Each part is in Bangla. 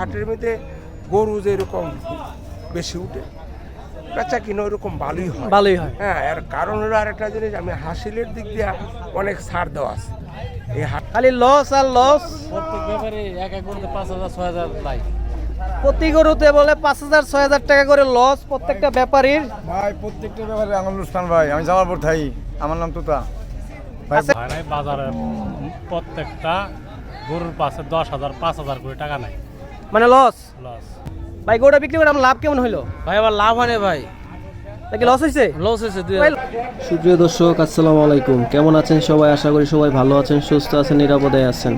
হাটের মধ্যে গরু যেরকম বেশি উঠে বেচা কিনা ওরকম ভালোই হয়। ভালোই হয়। হ্যাঁ আর কারণ হলো আরেকটা জিনিস আমি হাসিলের দিক দিয়ে অনেক ছাড় দেওয়া আছে। এই হাট খালি লস আর লস প্রত্যেক ব্যাপারে এক এক করতে পাঁচ হাজার ছয় হাজার লাই। প্রতি গরুতে বলে পাঁচ হাজার ছয় হাজার টাকা করে লস প্রত্যেকটা ব্যাপারীর। ভাই প্রত্যেকটা ব্যাপারে আনন্দস্থান ভাই আমি জামালপুর থাই আমার নাম তুতা। ভাই নাই বাজারে প্রত্যেকটা গরুর পাশে দশ হাজার পাঁচ হাজার করে টাকা নাই। মানে লস লস ভাই গরুটা বিক্রি করে আমার লাভ কেমন হইল? ভাই আবার লাভ হয় না ভাই। নাকি লস হয়েছে লস হয়েছে দুই সুপ্রিয় দর্শক আসসালামু আলাইকুম। কেমন আছেন সবাই? আশা করি সবাই ভালো আছেন সুস্থ আছেন নিরাপদে আছেন।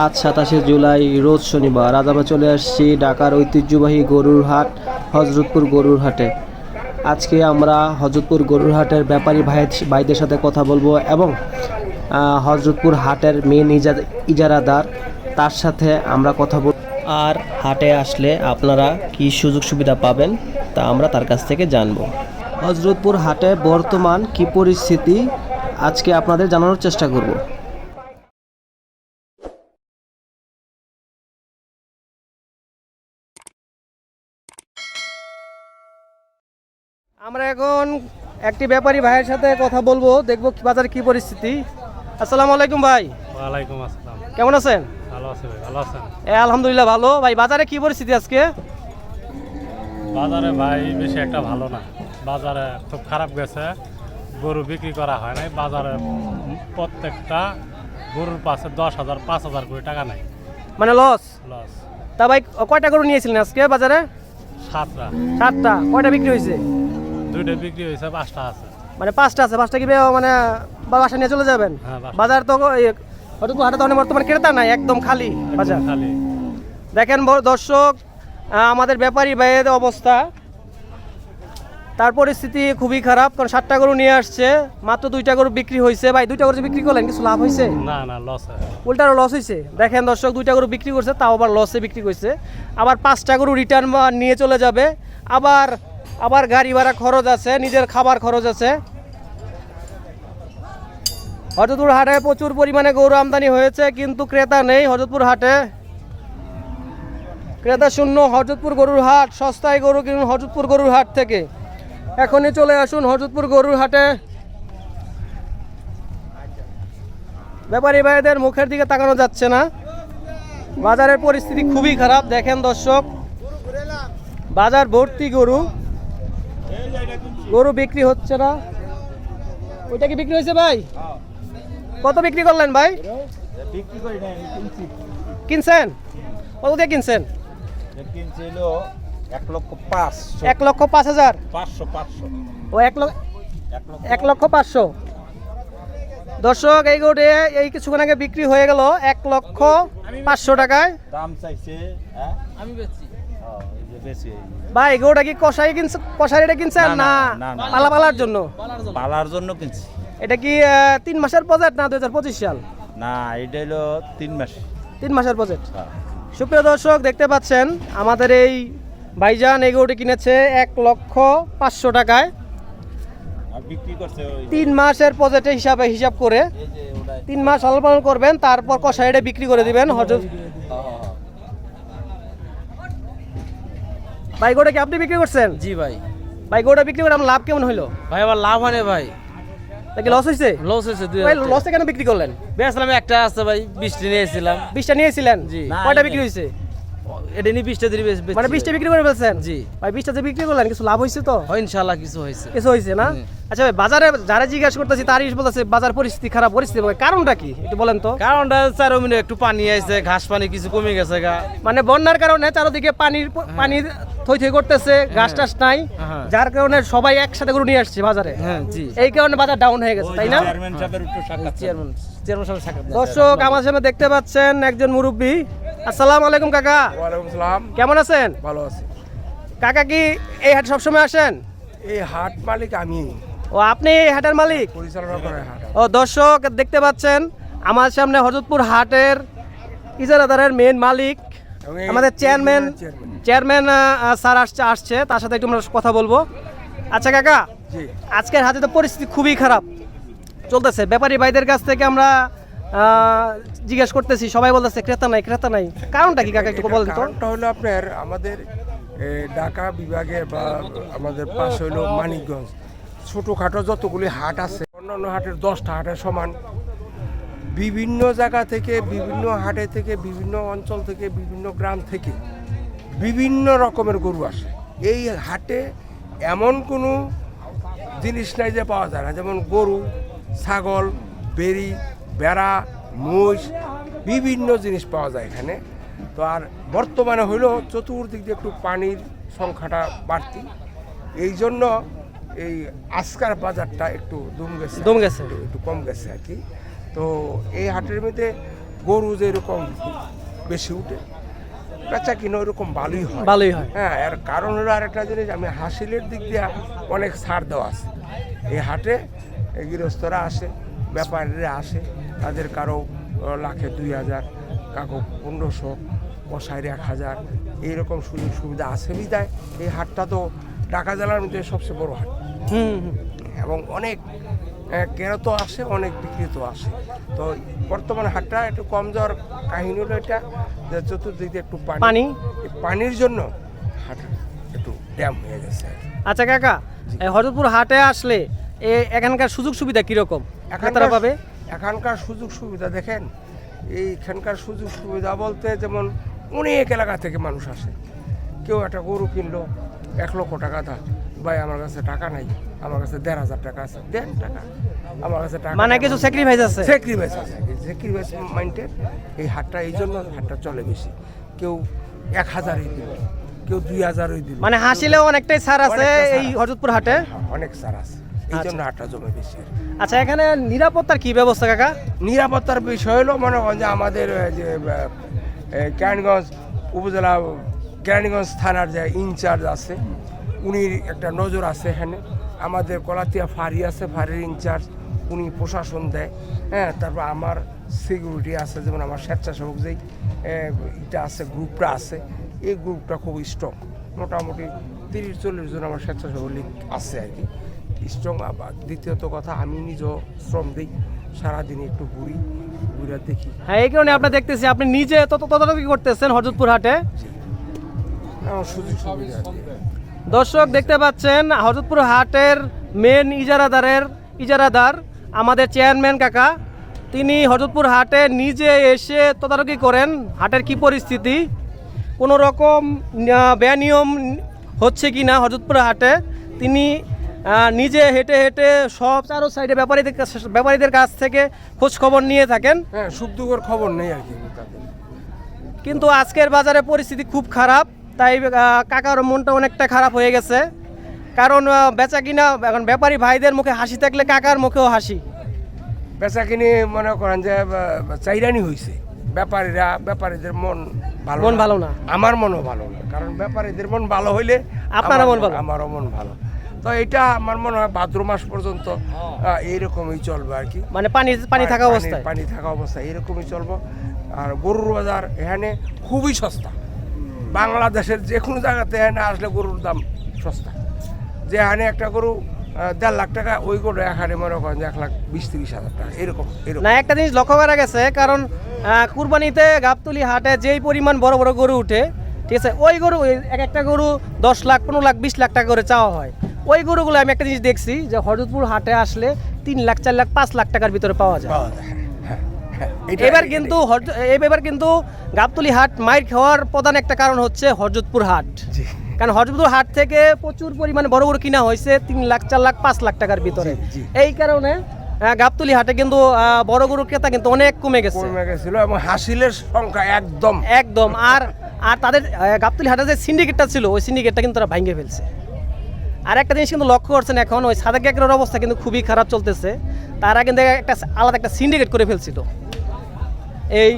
আজ সাতাশে জুলাই রোজ শনিবার। আজ আমরা চলে আসছি ঢাকার ঐতিহ্যবাহী গরুর হাট হজরতপুর গরুর হাটে। আজকে আমরা হজরতপুর গরুর হাটের ব্যাপারী ভাই ভাইদের সাথে কথা বলব এবং আহ, হজরতপুর হাটের মেন ইজারাদার তার সাথে আমরা কথা বলব। আর হাটে আসলে আপনারা কি সুযোগ সুবিধা পাবেন তা আমরা তার কাছ থেকে জানব। হজরতপুর হাটে বর্তমান কি পরিস্থিতি আজকে আপনাদের জানানোর চেষ্টা করব। আমরা এখন একটি ব্যাপারী ভাইয়ের সাথে কথা বলব দেখব কি বাজারে কি পরিস্থিতি। আসসালামু আলাইকুম ভাই। ওয়ালাইকুম আসসালাম। কেমন আছেন? আলহামদুলিল্লাহ ভালো। ভাই বাজারে কি পরিস্থিতি আজকে? বাজারে ভাই বেশি একটা ভালো না। বাজারে খুব খারাপ গেছে। গরু বিক্রি করা হয় নাই। বাজারে প্রত্যেকটা গরুর পাশে দশ হাজার পাঁচ হাজার করে টাকা নাই মানে লস লস তা ভাই কয়টা গরু নিয়েছিলেন আজকে বাজারে? সাতটা। সাতটা। কয়টা বিক্রি হয়েছে? দুইটা বিক্রি হয়েছে পাঁচটা আছে। মানে পাঁচটা আছে। পাঁচটা কি মানে বাসা নিয়ে চলে যাবেন? হ্যাঁ, বাজার তো এই- হাটে অনেক বর্তমানে ক্রেতা নাই একদম খালি বাজার। দেখেন দর্শক আমাদের ব্যাপারী ভাইয়ের অবস্থা। তার পরিস্থিতি খুবই খারাপ কারণ সাতটা গরু নিয়ে আসছে মাত্র দুইটা গরু বিক্রি হয়েছে ভাই দুইটা গরু বিক্রি করলেন কিছু লাভ হয়েছে না না লস উল্টারও লস হয়েছে দেখেন দর্শক দুইটা গরু বিক্রি করছে তাও আবার লসে বিক্রি করছে। আবার পাঁচটা গরু রিটার্ন নিয়ে চলে যাবে। আবার আবার গাড়ি ভাড়া খরচ আছে নিজের খাবার খরচ আছে। হজরতপুর হাটে প্রচুর পরিমাণে গরু আমদানি হয়েছে, কিন্তু ক্রেতা নেই হজরতপুর হাটে। ক্রেতা শূন্য, হজরতপুর গরুর হাট, সস্তায় গরু কিনুন হজরতপুর গরুর হাট থেকে। এখনই চলে আসুন হজরতপুর গরুর হাটে। ব্যাপারী ভাইদের মুখের দিকে তাকানো যাচ্ছে না। বাজারের পরিস্থিতি খুবই খারাপ, দেখেন দর্শক। বাজার ভর্তি গরু। গরু বিক্রি হচ্ছে না। ওইটা কি বিক্রি হয়েছে ভাই? কত বিক্রি করলেন ভাই? কিনছেন? কত দিয়ে কিনছেন? এক লক্ষ পাঁচ হাজার। ও এক লক্ষ এক লক্ষ পাঁচশো। দর্শক এই গরুটি এই কিছুক্ষণ আগে বিক্রি হয়ে গেল এক লক্ষ পাঁচশো টাকায়। দাম চাইছে আমি ভাই গরুটা কি কষাই কিনছে কষাই রেটে কিনছেন না। পালা পালার জন্য? পালার জন্য কিনছি। এটা কি তিন মাসের বাজেট না দুই হাজার পঁচিশ সাল? না এটা হলো তিন মাস। তিন মাসের বাজেট হ্যাঁ। সুপ্রিয় দর্শক দেখতে পাচ্ছেন আমাদের এই ভাইজান এই গরুটি কিনেছে এক লক্ষ পাঁচশো টাকায়। আর বিক্রি করছে ওই তিন মাসের প্রজেক্টে হিসাবে হিসাব করে এই যে ওটা। তিন মাস লালন পালন করবেন তারপর কষাইডে বিক্রি করে দিবেন হজরত ভাই গোটা কি আপনি বিক্রি করছেন? জি ভাই। ভাই গোটা বিক্রি করে আমার লাভ কেমন হইল ভাই আবার লাভ হয় না ভাই। নাকি লস হয়েছে লস হয়েছে ভাই লসে কেন বিক্রি করলেন? বেচলাম একটা আছে ভাই বৃষ্টি নিয়েছিলাম বিশটা নিয়েছিলেন জি। কয়টা বিক্রি হয়েছে এটা নিয়ে বিশটা দিন মানে বিশটা বিক্রি করে ফেলছেন? জি। ভাই বিশটা যে বিক্রি করলেন কিছু লাভ হয়েছে তো? হয় ইনশাল্লাহ কিছু হয়েছে। কিছু হয়েছে না? আচ্ছা ভাই বাজারে যারা জিজ্ঞাসা করতেছি তারই বলতেছে বাজার পরিস্থিতি খারাপ পরিস্থিতি ভাই, কারণটা কি? একটু বলেন তো। কারণটা চার মিনিট একটু পানি আইছে ঘাস পানি কিছু কমে গেছে গা। মানে বন্যার কারণে চারদিকে পানির পানি থই থই করতেছে গাছ টাস নাই হ্যাঁ। যার কারণে সবাই একসাথে করে নিয়ে আসছে বাজারে। হ্যাঁ জি। এই কারণে বাজার ডাউন হয়ে গেছে তাই না? চেয়ারম্যান দর্শক আমার সামনে দেখতে পাচ্ছেন একজন মুরব্বী। আসসালামু আলাইকুম কাকা। ওয়ালাইকুম সালাম। কেমন আছেন? ভালো আছে। কাকা কি এই হাট সবসময় আসেন? এই হাট মালিক আমি। ও আপনি এই হাটের মালিক? পরিচালনা করে হাট। ও দর্শক দেখতে পাচ্ছেন আমার সামনে হজরতপুর হাটের ইজারাদারের মেন মালিক আমাদের চেয়ারম্যান চেয়ারম্যান। স্যার আসছে আসছে তার সাথে একটু আমরা কথা বলব। আচ্ছা কাকা জি। আজকের হাতে তো পরিস্থিতি খুবই খারাপ। চলতেছে ব্যাপারী ভাইদের কাছ থেকে আমরা জিজ্ঞেস করতেছি সবাই বলতেছে ক্রেতা নাই ক্রেতা নাই। কারণটা কি কাকা একটু বলেন তো। কারণটা হলো আপনার আমাদের ঢাকা বিভাগে বা আমাদের পাশে হলো মানিকগঞ্জ। ছোটোখাটো যতগুলি হাট আছে অন্যান্য হাটের দশটা হাটের সমান। বিভিন্ন জায়গা থেকে বিভিন্ন হাটে থেকে বিভিন্ন অঞ্চল থেকে বিভিন্ন গ্রাম থেকে বিভিন্ন রকমের গরু আসে। এই হাটে এমন কোনো জিনিস নাই যে পাওয়া যায় না। যেমন গরু ছাগল বেরি বেড়া মোষ বিভিন্ন জিনিস পাওয়া যায় এখানে। তো আর বর্তমানে হইল চতুর্দিক দিয়ে একটু পানির সংখ্যাটা বাড়তি। এই জন্য এই আজকার বাজারটা একটু দম গেছে। দম গেছে। একটু- একটু কম গেছে আর কি। তো এই হাটের মধ্যে গরু যেরকম বেশি উঠে বেচা কিনা ওইরকম ভালোই হয়। ভালোই হয়। হ্যাঁ এর কারণ হলো আরেকটা জিনিস আমি হাসিলের দিক দিয়ে অনেক ছাড় দেওয়া আছে। এই হাটে গৃহস্থরা আসে ব্যাপারীরা আসে তাদের কারও লাখে দুই হাজার কাকো পনেরোশো কষাইয়ের এক হাজার এইরকম সুযোগ সুবিধা আছে বিদায় এই হাটটা তো ঢাকা জেলার মধ্যে সবচেয়ে বড় হাট। এবং অনেক কেরতো আসে অনেক বিক্রিত আসে। তো বর্তমান হাটটা একটু কম যাওয়ার কাহিনী হলো এটা যে চতুর্দিক দিয়ে একটু পানি। পানির জন্য হাট একটু ড্যাম হয়ে গেছে। আচ্ছা কাকা এই হজরতপুর হাটে আসলে এখানকার সুযোগ সুবিধা কীরকম? পাবে? এখানকার সুযোগ সুবিধা দেখেন এইখানকার সুযোগ সুবিধা বলতে যেমন অনেক এলাকা থেকে মানুষ আসে। কেউ একটা গরু কিনলো এক লক্ষ টাকা দা ভাই আমার কাছে টাকা নাই আমার কাছে দেড় হাজার টাকা আছে দেন টাকা। আমার কাছে টাকা মানে কিছু স্যাক্রিফাইস আছে? স্যাক্রিফাইস আছে স্যাক্রিফাইস মাইন্ডের এই হাটটা এই জন্য হাটটা চলে বেশি। কেউ এক হাজারই দিল কেউ দুই হাজারই দিল। মানে হাসিলেও অনেকটাই ছাড় আছে এই। হজরতপুর হাটে? হ্যাঁ, অনেক সার আছে। এই জন্য হাটটা জমে বেশি আচ্ছা এখানে নিরাপত্তার কি ব্যবস্থা কাকা? নিরাপত্তার বিষয় হলো মনে করেন যে আমাদের যে কেরানীগঞ্জ উপজেলা কেরানীগঞ্জ থানার যে ইনচার্জ আছে উনি একটা নজর আছে এখানে। আমাদের কলাতিয়া ফাঁড়ি আছে ফাঁড়ির ইনচার্জ উনি প্রশাসন দেয়। হ্যাঁ তারপর আমার সিকিউরিটি আছে যেমন আমার স্বেচ্ছাসেবক যেই এটা আছে গ্রুপটা আছে এই গ্রুপটা খুব স্ট্রং মোটামুটি তিরিশ চল্লিশ জন আমার স্বেচ্ছাসেবক লীগ আছে আর কি। স্ট্রং আবার। দ্বিতীয়ত কথা আমি নিজেও শ্রম দিই সারাদিন একটু ঘুরি ঘুরে দেখি। হ্যাঁ এই কারণে আপনার দেখতেছি আপনি নিজে তত তদারকি করতেছেন হজরতপুর হাটে। সুযোগ সুবিধা দর্শক দেখতে পাচ্ছেন হজরতপুর হাটের মেন ইজারাদারের ইজারাদার আমাদের চেয়ারম্যান কাকা। তিনি হজরতপুর হাটে নিজে এসে তদারকি করেন হাটের কি পরিস্থিতি? কোনো রকম আহ, বেনিয়ম হচ্ছে কি না হজরতপুর হাটে? তিনি নিজে হেঁটে হেঁটে সব চারো সাইডে ব্যাপারীদের কাছ- ব্যাপারীদের কাছ থেকে খোঁজ খবর নিয়ে থাকেন। হ্যাঁ সুখ দুঃখের খবর নেই আর কি কিন্তু আজকের বাজারে পরিস্থিতি খুব খারাপ তাই কাকার মনটা অনেকটা খারাপ হয়ে গেছে। কারণ বেচা কিনা এখন ব্যাপারী ভাইদের মুখে হাসি থাকলে কাকার মুখেও হাসি। বেচা কিনে মনে করেন যে চাইরানি হয়েছে ব্যাপারীরা ব্যাপারীদের মন ভালো মন ভালো না। আমার মনও ভালো না। কারণ ব্যাপারীদের মন ভালো হইলে আপনারও মন ভালো। আমারও মন ভালো। তো এটা আমার মনে হয় ভাদ্র মাস পর্যন্ত এইরকমই চলবে আর কি। মানে পানি পানি থাকা অবস্থায়? পানি থাকা অবস্থায় এরকমই চলবো। আর গরুর বাজার এখানে খুবই সস্তা। বাংলাদেশের যে কোনো জায়গাতে এখানে আসলে গরুর দাম সস্তা। যে এখানে একটা গরু দেড় লাখ টাকা ওই গরু এখানে মনে করেন এক লাখ বিশ তিরিশ হাজার টাকা এরকম এরকম। না একটা জিনিস লক্ষ্য করা গেছে কারণ কুরবানিতে গাবতলি হাটে যেই পরিমাণ বড় বড় গরু উঠে ঠিক আছে ওই গরু এক একটা গরু দশ লাখ পনেরো লাখ বিশ লাখ টাকা করে চাওয়া হয়। ওই গরুগুলো আমি একটা জিনিস দেখছি যে হরদপুর হাটে আসলে তিন লাখ চার লাখ পাঁচ লাখ টাকার ভিতরে পাওয়া যায়। এবার কিন্তু এবার কিন্তু গাবতলি হাট মাইর খাওয়ার প্রধান একটা কারণ হচ্ছে হরজতপুর হাট। কারণ হরজতপুর হাট থেকে প্রচুর পরিমাণে বড় বড় কিনা হয়েছে তিন লাখ চার লাখ পাঁচ লাখ টাকার ভিতরে। এই কারণে গাবতলি হাটে কিন্তু আহ, বড় গরুর ক্রেতা কিন্তু অনেক কমে গেছে। কমে গেছিল এবং হাসিলের সংখ্যা একদম। একদম। আর আর তাদের গাবতলি হাটে যে সিন্ডিকেটটা ছিল ওই সিন্ডিকেটটা কিন্তু তারা ভাঙে ফেলছে। আর একটা জিনিস কিন্তু লক্ষ্য করছেন এখন, ওই সাদেক একের অবস্থা কিন্তু খুবই খারাপ চলতেছে। তারা কিন্তু একটা আলাদা একটা সিন্ডিকেট করে ফেলছিল। এই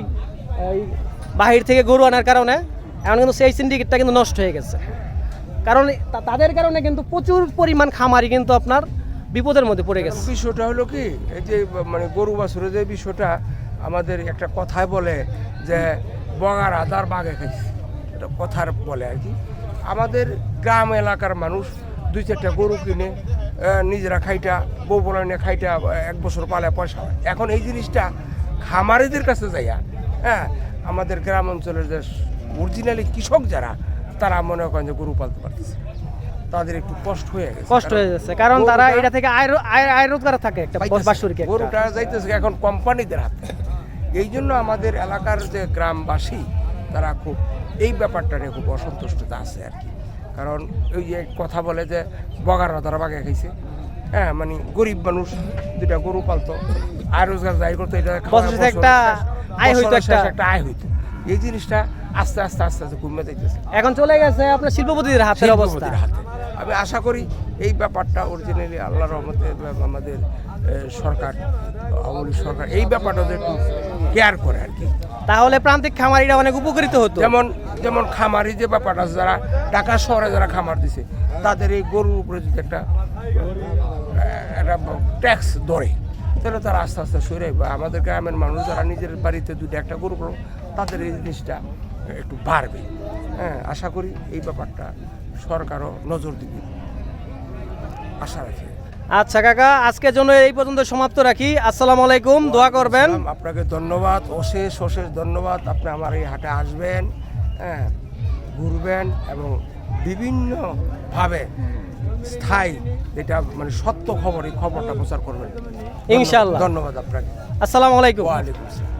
বাহির থেকে গরু আনার কারণে, এখন কিন্তু সেই সিন্ডিকেটটা কিন্তু নষ্ট হয়ে গেছে। কারণ তাদের কারণে কিন্তু প্রচুর পরিমাণ খামারি কিন্তু আপনার বিপদের মধ্যে পড়ে গেছে। বিষয়টা হলো কি, এই যে মানে গরু বাছুরের যে বিষয়টা আমাদের একটা কথায় বলে যে, বগার আদার বাগে খাইছে। এটা কথার বলে আর কি। আমাদের গ্রাম এলাকার মানুষ দুই চারটা গরু কিনে নিজেরা খাইটা বউ বলে নিয়ে খাইটা এক বছর পালে পয়সা। হয় এখন এই জিনিসটা খামারিদের কাছে যাইয়া হ্যাঁ আমাদের গ্রাম অঞ্চলের যে অরিজিনালি কৃষক যারা তারা মনে করেন যে গরু পালতে পারতেছে তাদের একটু কষ্ট হয়ে গেছে। কষ্ট হয়ে যাচ্ছে কারণ তারা এটা থেকে আয় আয় রোজগার থাকে একটা একটা। গরুটা যাইতেছে এখন কোম্পানিদের হাতে। এই জন্য আমাদের এলাকার যে গ্রামবাসী তারা খুব এই ব্যাপারটা নিয়ে খুব অসন্তুষ্টতা আছে আর কি। কারণ ওই যে কথা বলে যে বগাররা তারা বাগে খাইছে। হ্যাঁ মানে গরিব মানুষ দুটা গরু পালতো আয় রোজগার যাই করতো এটা একটা আয় হইতো একটা। আয় হইতো। এই জিনিসটা আস্তে আস্তে আস্তে আস্তে কমে যাইতেছে। এখন চলে গেছে আপনার শিল্পপতিদের হাতের অবস্থা। হাতে। আমি আশা করি এই ব্যাপারটা অরিজিনালি আল্লাহ রহমতে আমাদের সরকার আওয়ামী সরকার এই ব্যাপারটা যে একটু কেয়ার করে আর কি। তাহলে প্রান্তিক খামারিরা অনেক উপকৃত হতো। যেমন যেমন খামারি যে ব্যাপারটা যারা ঢাকা শহরে যারা খামার দিছে তাদের এই গরুর উপরে যদি একটা একটা ট্যাক্স ধরে তাহলে তারা আস্তে আস্তে সরে বা আমাদের গ্রামের মানুষ যারা নিজের বাড়িতে দুটো একটা গরু করো তাদের এই জিনিসটা একটু বাড়বে। হ্যাঁ আশা করি এই ব্যাপারটা সরকারও নজর দিবে। আশা রাখি। আচ্ছা কাকা আজকের জন্য এই পর্যন্ত সমাপ্ত রাখি। আসসালামু আলাইকুম দোয়া করবেন। আপনাকে ধন্যবাদ অশেষ অশেষ ধন্যবাদ। আপনি আমার এই হাটে আসবেন হ্যাঁ ঘুরবেন এবং বিভিন্নভাবে স্থায়ী এটা মানে সত্য খবর এই খবরটা প্রচার করবেন। ইনশাআল্লাহ। ধন্যবাদ আপনাকে। আসসালামু আলাইকুম। ওয়ালাইকুম আসসালাম।